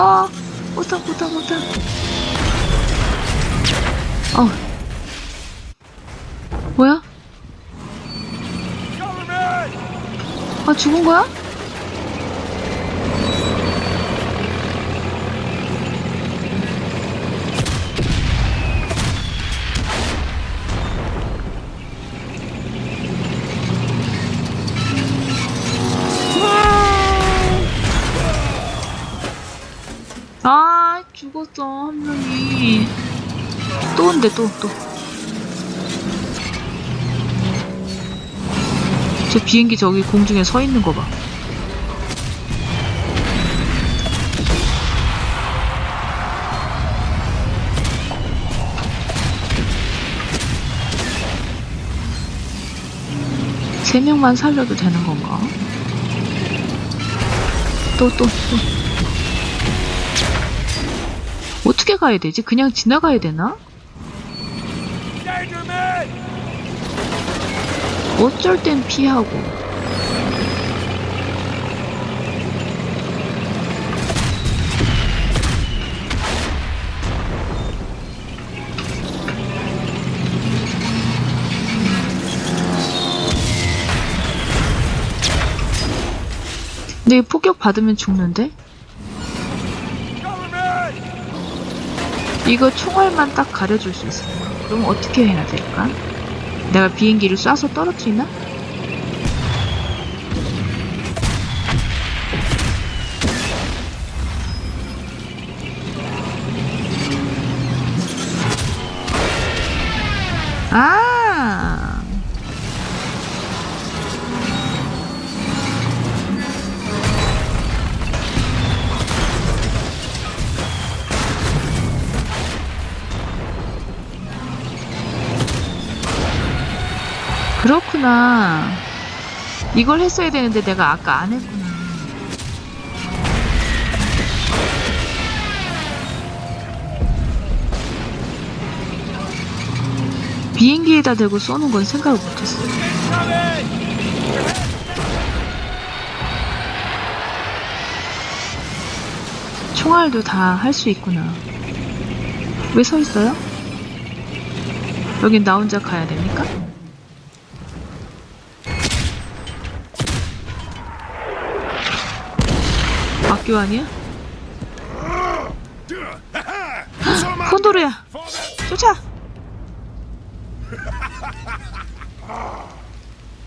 아, 못타, 못타, 못타. 어. 뭐야? 아, 죽은 거야? 아, 죽었어, 한 명이. 또 온대, 또, 또. 저 비행기 저기 공중에 서 있는 거 봐. 세 명만 살려도 되는 건가? 또, 또, 또. 어떻게 가야 되지? 그냥 지나가야 되나? 어쩔 땐 피하고. 근데 폭격 받으면 죽는데? 이거 총알만 딱 가려줄 수 있어. 그럼 어떻게 해야 될까? 내가 비행기를 쏴서 떨어뜨리나? 아! 그렇구나. 이걸 했어야 되는데 내가 아까 안 했구나. 비행기에다 대고 쏘는 건 생각을 못했어. 총알도 다 할 수 있구나. 왜 서 있어요? 여긴 나 혼자 가야 됩니까? 학교 아니야? 콘도르야 쫓아.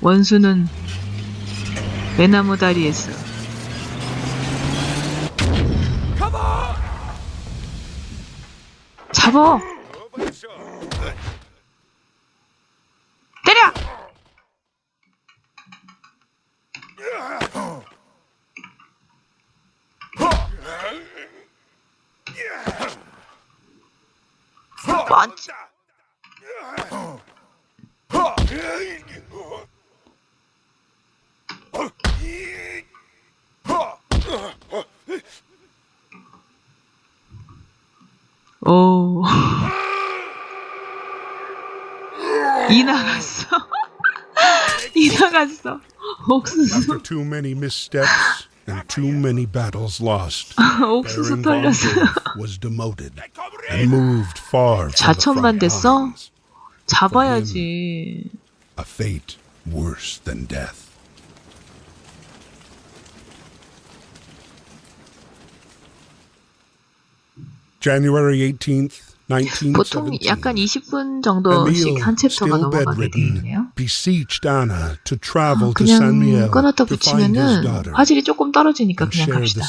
원수는 외나무 다리에서 잡어 펀치 오. 이 나갔어. 이 나갔어. 옥수수, After too many missteps and too many battles lost, 옥수수 Baron von 털렸어. Wolf was demoted and moved far from the 자천만 front 됐어? lines. 잡아야지. A fate worse than death. January 18th, 보통 1917. 약간 20분 정도씩 한 챕터가 넘어가게 to San 그냥 끊었다 붙이면은 화질이 조금 떨어지니까 그냥 갑시다.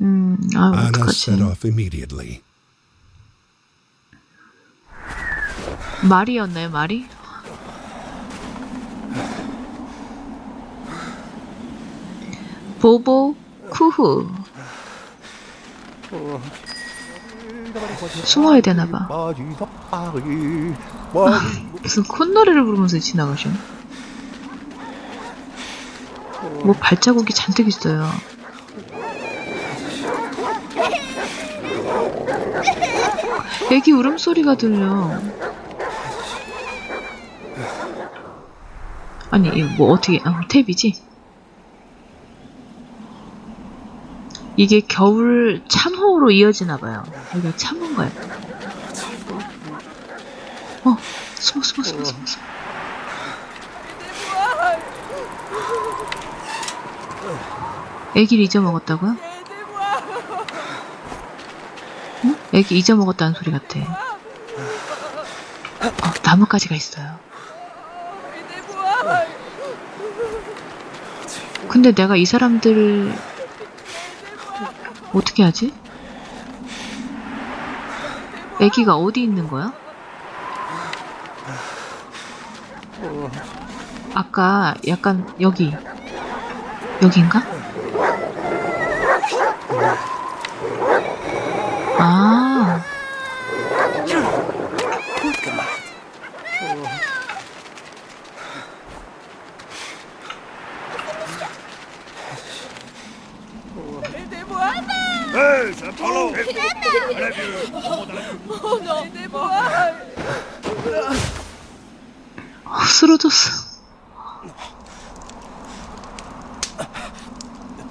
음, 아 Anna 어떡하지. set off immediately. 말이었나요, 말이? 보보 쿠후 숨어야 되나 봐. 무슨 콧노래를 부르면서 지나가셔. 뭐 발자국이 잔뜩 있어요. 애기 울음소리가 들려. 아니, 이거 뭐 어떻게, 아, 탭이지? 이게 겨울 참호로 이어지나 봐요. 여기가 참호인가요? 어, 숨어, 숨어, 숨어, 숨어, 숨어. 애기를 잊어먹었다고요? 응? 애기 잊어먹었다는 소리 같아. 어, 나뭇가지가 있어요. 근데 내가 이 사람들을 어떻게 하지? 애기가 어디 있는 거야? 아까 약간 여기 여긴가? 아 쓰러졌어.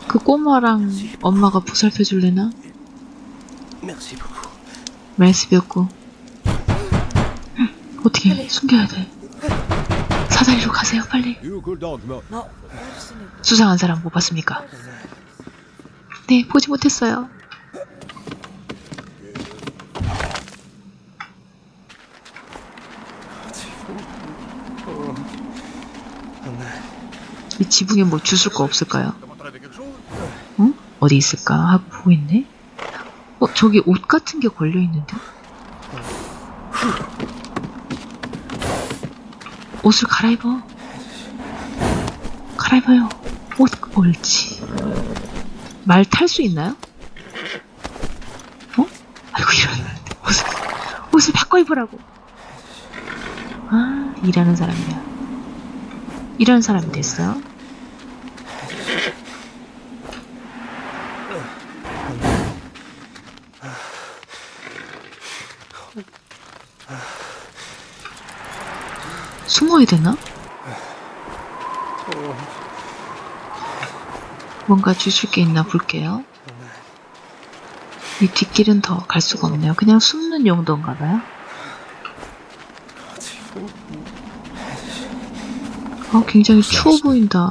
그 꼬마랑 엄마가 보살펴 줄래나? Merci beaucoup. 말스비었고 어떻게 해? 숨겨야 돼. 사다리로 가세요, 빨리. 수상한 사람 못 봤습니까? 네, 보지 못했어요. 이 지붕에 뭐 주술 거 없을까요? 어? 어디 있을까? 하고 보고 있네. 어, 저기 옷 같은 게 걸려 있는데? 옷을 갈아입어. 갈아입어요. 옷, 옳지. 말 탈 수 있나요? 어? 아이고, 이런. 옷을, 옷을 바꿔 입으라고. 아, 일하는 사람이야. 이런 사람이 됐어. 숨어야 되나? 뭔가 주실 게 있나 볼게요. 이 뒷길은 더 갈 수가 없네요. 그냥 숨는 용도인가 봐요. 어, 굉장히 추워 보인다.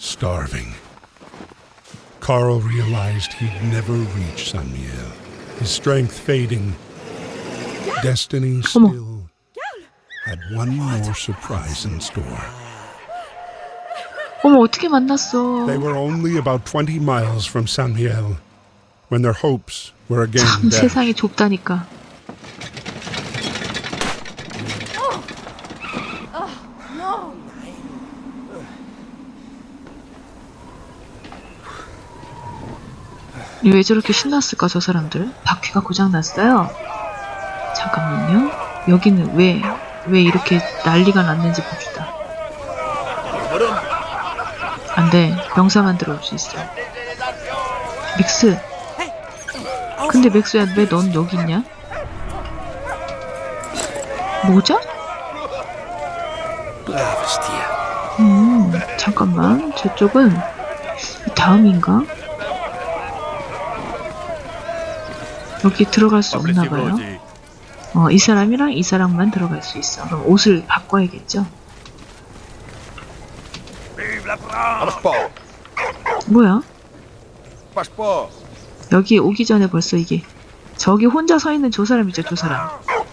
Starving. Carl realized he'd never reach San Miguel. His strength fading. Destiny still had one more surprise in store. 어머, 어떻게 만났어? They were only about 20 miles from San Miguel when their hopes were again 참 dashed. 세상이 좁다니까. 왜 저렇게 신났을까 저 사람들? 바퀴가 고장 났어요. 잠깐만요. 여기는 왜, 왜 이렇게 난리가 났는지 봅시다. 안 돼. 병사 만 들어 올 수 있어. 믹스. 근데 맥스야, 왜 넌 여기 있냐? 모자? 음, 잠깐만. 저쪽은 다음인가? 여기 들어갈 수 없나 봐요. 어, 이 사람이랑 이 사람만 들어갈 수 있어. 그럼 옷을 바꿔야겠죠? 뭐야? 여기 오기 전에 벌써 이게 저기 혼자 서 있는 저 사람이죠, 저 사람.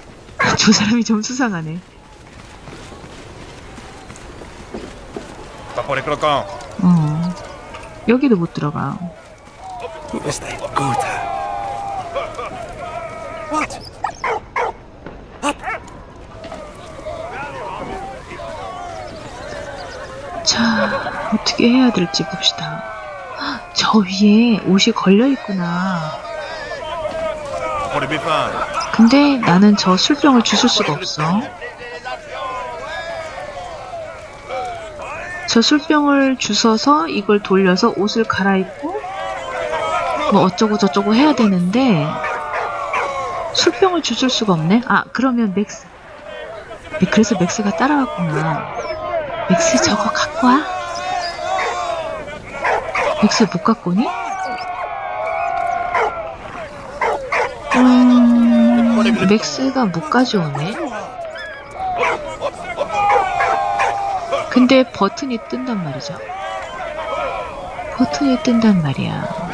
저 사람이 좀 수상하네. Pas pour les croquants. 어. 여기도 못 들어가. Good? 자, 어떻게 해야 될지 봅시다. 헉, 저 위에 옷이 걸려 있구나. 근데 나는 저 술병을 주술 수가 없어. 저 술병을 주워서 이걸 돌려서 옷을 갈아입고 뭐 어쩌고 저쩌고 해야 되는데 술병을 주술 수가 없네. 아 그러면 맥스. 네, 그래서 맥스가 따라왔구나. 맥스 저거 갖고 와. 맥스 못 갖고 오니? 음, 맥스가 못 가져오네. 근데 버튼이 뜬단 말이죠. 버튼이 뜬단 말이야.